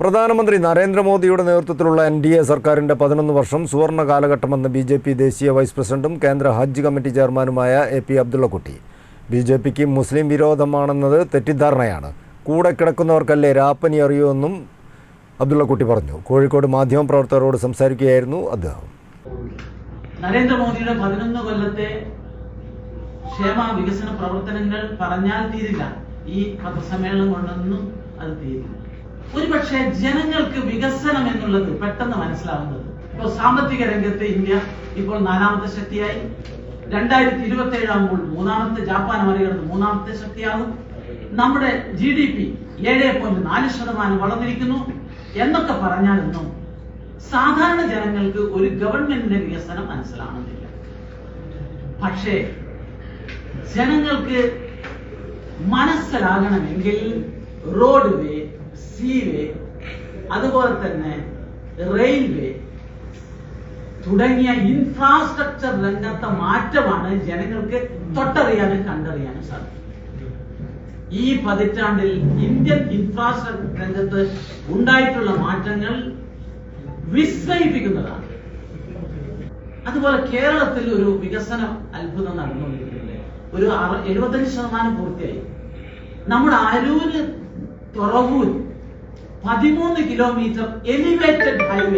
പ്രധാനമന്ത്രി നരേന്ദ്രമോദിയുടെ നേതൃത്വത്തിലുള്ള എൻ ഡി എ സർക്കാരിന്റെ പതിനൊന്ന് വർഷം സുവർണ കാലഘട്ടമെന്ന് ബി ജെ പി ദേശീയ വൈസ് പ്രസിഡന്റും കേന്ദ്ര ഹജ്ജ് കമ്മിറ്റി ചെയർമാനുമായ A P Abdullakutty. B J പിക്ക് മുസ്ലിം വിരോധമാണെന്നത് തെറ്റിദ്ധാരണയാണ്. കൂടെ കിടക്കുന്നവർക്കല്ലേ രാപ്പനി അറിയൂ എന്നും അബ്ദുള്ളക്കുട്ടി പറഞ്ഞു. കോഴിക്കോട് മാധ്യമപ്രവർത്തകരോട് സംസാരിക്കുകയായിരുന്നു അദ്ദേഹം. നരേന്ദ്രമോദിയുടെ പതിനൊന്ന് കൊല്ലത്തെ ക്ഷേമ വികസന പ്രവർത്തനങ്ങൾ പറഞ്ഞാൽ തീരില്ല. ഈ പത്രസമ്മേളനം കൊണ്ടൊന്നും അത് തീരില്ല. ഒരുപക്ഷെ ജനങ്ങൾക്ക് വികസനം എന്നുള്ളത് പെട്ടെന്ന് മനസ്സിലാവുന്നത്. ഇപ്പോൾ സാമ്പത്തിക രംഗത്ത് ഇന്ത്യ ഇപ്പോൾ നാലാമത്തെ ശക്തിയായി. രണ്ടായിരത്തി ഇരുപത്തി ഏഴാകുമ്പോൾ മൂന്നാമത്തെ ജാപ്പാൻ മറികടന്ന് മൂന്നാമത്തെ ശക്തിയാകും. നമ്മുടെ ജി ഡി പി ഏഴ് പോയിന്റ് നാല് ശതമാനം വളർന്നിരിക്കുന്നു. എന്നൊക്കെ പറഞ്ഞാലൊന്നും സാധാരണ ജനങ്ങൾക്ക് ഒരു ഗവൺമെന്റിന്റെ വികസനം മനസ്സിലാവുന്നില്ല. പക്ഷേ ജനങ്ങൾക്ക് മനസ്സിലാകണമെങ്കിൽ റോഡ് വേ അതുപോലെ തന്നെ റെയിൽവേ തുടങ്ങിയ ഇൻഫ്രാസ്ട്രക്ചർ രംഗത്തെ മാറ്റമാണ് ജനങ്ങൾക്ക് തൊട്ടറിയാനും കണ്ടറിയാനും സാധിക്കും ഈ പതിറ്റാണ്ടിൽ ഇന്ത്യൻ ഇൻഫ്രാസ്ട്രക്ചർ രംഗത്ത് ഉണ്ടായിട്ടുള്ള മാറ്റങ്ങൾ വിസ്മയിപ്പിക്കുന്നതാണ് അതുപോലെ കേരളത്തിൽ ഒരു വികസന അത്ഭുതം നടന്നുകൊണ്ടിരിക്കുന്നത് ഒരു എഴുപത്തഞ്ച് ശതമാനം പൂർത്തിയായി. നമ്മുടെ അരൂര് തുറവൂർ പതിമൂന്ന് കിലോമീറ്റർ എലിവേറ്റഡ് ഹൈവേ